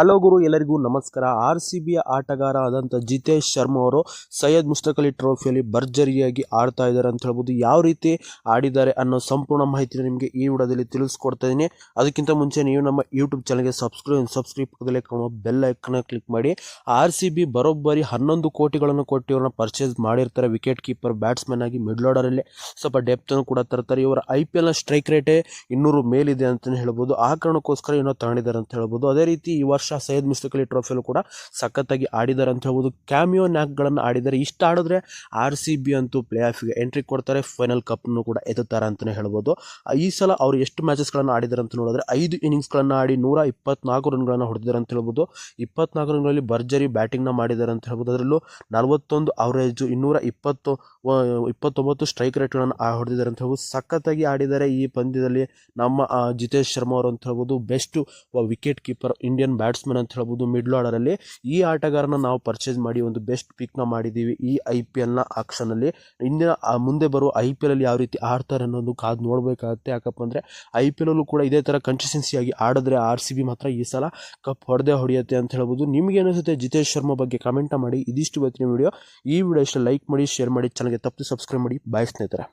Hello ಗುರು, ಎಲ್ಲರಿಗೂ ನಮಸ್ಕಾರ. R C ಬಿಯ ಆಟಗಾರ ಆದಂಥ ಜಿತೇಶ್ ಶರ್ಮಾ ಅವರು ಸೈಯದ್ ಮುಸ್ತಕ್ ಅಲಿ ಟ್ರೋಫಿಯಲ್ಲಿ ಭರ್ಜರಿಯಾಗಿ ಆಡ್ತಾ ಇದ್ದಾರೆ ಅಂತ ಹೇಳ್ಬೋದು. ಯಾವ ರೀತಿ ಆಡಿದ್ದಾರೆ ಅನ್ನೋ ಸಂಪೂರ್ಣ ಮಾಹಿತಿನ ನಿಮಗೆ ಈ ವಿಡಿಯೋದಲ್ಲಿ ತಿಳಿಸ್ಕೊಡ್ತಾ ಇದ್ದೀನಿ. ಅದಕ್ಕಿಂತ ಮುಂಚೆ ನೀವು ನಮ್ಮ ಯೂಟ್ಯೂಬ್ ಚಾನಲ್ಗೆ ಸಬ್ಸ್ಕ್ರೈಬ್ ಸಬ್ಸ್ಕ್ರೈಬ್ ಪಕ್ಕದಲ್ಲೇ ಕಾಣುವ ಬೆಲ್ ಐಕನ್ನ ಕ್ಲಿಕ್ ಮಾಡಿ. ಆರ್ ಸಿ ಬಿ ಬರೋಬ್ಬರಿ ಹನ್ನೊಂದು ಕೋಟಿಗಳನ್ನು ಕೊಟ್ಟು ಇವ್ರನ್ನ ಪರ್ಚೇಸ್ ಮಾಡಿರ್ತಾರೆ. ವಿಕೆಟ್ ಕೀಪರ್, ಬ್ಯಾಟ್ಸ್ಮನ್ ಆಗಿ ಮಿಡ್ಲ್ ಆರ್ಡರಲ್ಲಿ ಸ್ವಲ್ಪ ಡೆಪ್ತನ್ನು ಕೂಡ ತರ್ತಾರೆ. ಇವರ ಐ ಪಿ ಎಲ್ನ ಸ್ಟ್ರೈಕ್ ರೇಟೇ ಇನ್ನೂರು ಮೇಲಿದೆ ಅಂತಲೇ ಹೇಳ್ಬೋದು. ಆ ಕಾರಣಕ್ಕೋಸ್ಕರ ಏನೋ ತಗೊಂಡಿದ್ದಾರೆ ಅಂತ ಹೇಳ್ಬೋದು. ಅದೇ ರೀತಿ ಈ ವರ್ಷ ಸೈಯದ್ ಮುಸ್ತಕ್ ಅಲಿ ಟ್ರೋಫಿಯಲ್ಲೂ ಕೂಡ ಸಖತ್ತಾಗಿ ಆಡಿದ್ದಾರೆ ಅಂತ ಹೇಳ್ಬೋದು. ಕ್ಯಾಮಿಯೋ ನ್ಯಾಕ್ಗಳನ್ನು ಆಡಿದ್ದಾರೆ ಇಷ್ಟು ಆಡಿದ್ರೆ ಆರ್ ಸಿ ಬಿ ಅಂತೂ ಪ್ಲೇ ಎಂಟ್ರಿ ಕೊಡ್ತಾರೆ, ಫೈನಲ್ ಕಪ್ನು ಕೂಡ ಎದುತ್ತಾರೆ ಅಂತಲೇ ಹೇಳ್ಬೋದು. ಈ ಸಲ ಅವರು ಎಷ್ಟು ಮ್ಯಾಚಸ್ಗಳನ್ನು ಆಡಿದ್ದಾರೆ ಅಂತ ನೋಡಿದ್ರೆ ಐದು ಇನ್ನಿಂಗ್ಸ್ಗಳನ್ನು ಆಡಿ ನೂರ ಇಪ್ಪತ್ನಾಲ್ಕು ರನ್ಗಳನ್ನು ಹೊಡೆದಿದ್ದಾರೆ ಅಂತ ಹೇಳ್ಬೋದು. ಇಪ್ಪತ್ನಾಲ್ಕು ರನ್ಗಳಲ್ಲಿ ಭರ್ಜರಿ ಬ್ಯಾಟಿಂಗ್ನ ಮಾಡಿದ್ದಾರೆ ಅಂತ ಹೇಳ್ಬೋದು. ಅದರಲ್ಲೂ ನಲವತ್ತೊಂದು ಅವರೇಜು, ಇನ್ನೂರ ಇಪ್ಪತ್ತು ಇಪ್ಪತ್ತೊಂಬತ್ತು ಸ್ಟ್ರೈಕ್ ರೇಟ್ಗಳನ್ನು ಹೊಡೆದಿದ್ದಾರೆ ಅಂತ ಹೇಳ್ಬೋದು. ಸಖತ್ತಾಗಿ ಆಡಿದ್ದಾರೆ ಈ ಪಂದ್ಯದಲ್ಲಿ ನಮ್ಮ ಜಿತೇಶ್ ಶರ್ಮಾ ಅವರು ಅಂತ ಹೇಳ್ಬೋದು. Best wicket keeper, Indian batsman ಅಂತ ಹೇಳ್ಬೋದು ಮಿಡ್ಲ್ ಆರ್ಡರಲ್ಲಿ ಈ ಆಟಗಾರನ ನಾವು ಪರ್ಚೇಸ್ ಮಾಡಿ ಒಂದು ಬೆಸ್ಟ್ ಪಿಕ್ನ ಮಾಡಿದ್ದೀವಿ ಈ ಐ ಪಿ ಎಲ್ನ ಆಕ್ಷನಲ್ಲಿ ಇಂದಿನ ಮುಂದೆ ಬರುವ ಐ ಪಿ ಎಲಲ್ಲಿ ಯಾವ ರೀತಿ ಆಡ್ತಾರೆ ಅನ್ನೋದು ಕಾದು ನೋಡಬೇಕಾಗುತ್ತೆ. ಯಾಕಪ್ಪ ಅಂದರೆ ಐ ಪಿ ಎಲಲ್ಲೂ ಕೂಡ ಇದೇ ಥರ ಕನ್ಸಿಸ್ಟೆನ್ಸಿಯಾಗಿ ಆಡಿದ್ರೆ ಆರ್ ಸಿ ಬಿ ಮಾತ್ರ ಈ ಸಲ ಕಪ್ ಹೊಡೆದೇ ಹೊಡೆಯುತ್ತೆ ಅಂತ ಹೇಳ್ಬೋದು. ನಿಮಗೆ ಅನಿಸುತ್ತೆ ಜಿತೇಶ್ ಶರ್ಮಾ ಬಗ್ಗೆ ಕಮೆಂಟ್ ಮಾಡಿ. ಇದಿಷ್ಟು ಇವತ್ತಿನ ವಿಡಿಯೋ ಈ ವಿಡಿಯೋ ಇಷ್ಟ ಲೈಕ್ ಮಾಡಿ ಶೇರ್ ಮಾಡಿ ಚಾನಲ್ಗೆ ತಪ್ಪು ಸಬ್ಸ್ಕ್ರೈಬ್ ಮಾಡಿ. ಬಾಯ್ ಸ್ನೇಹಿತರೆ.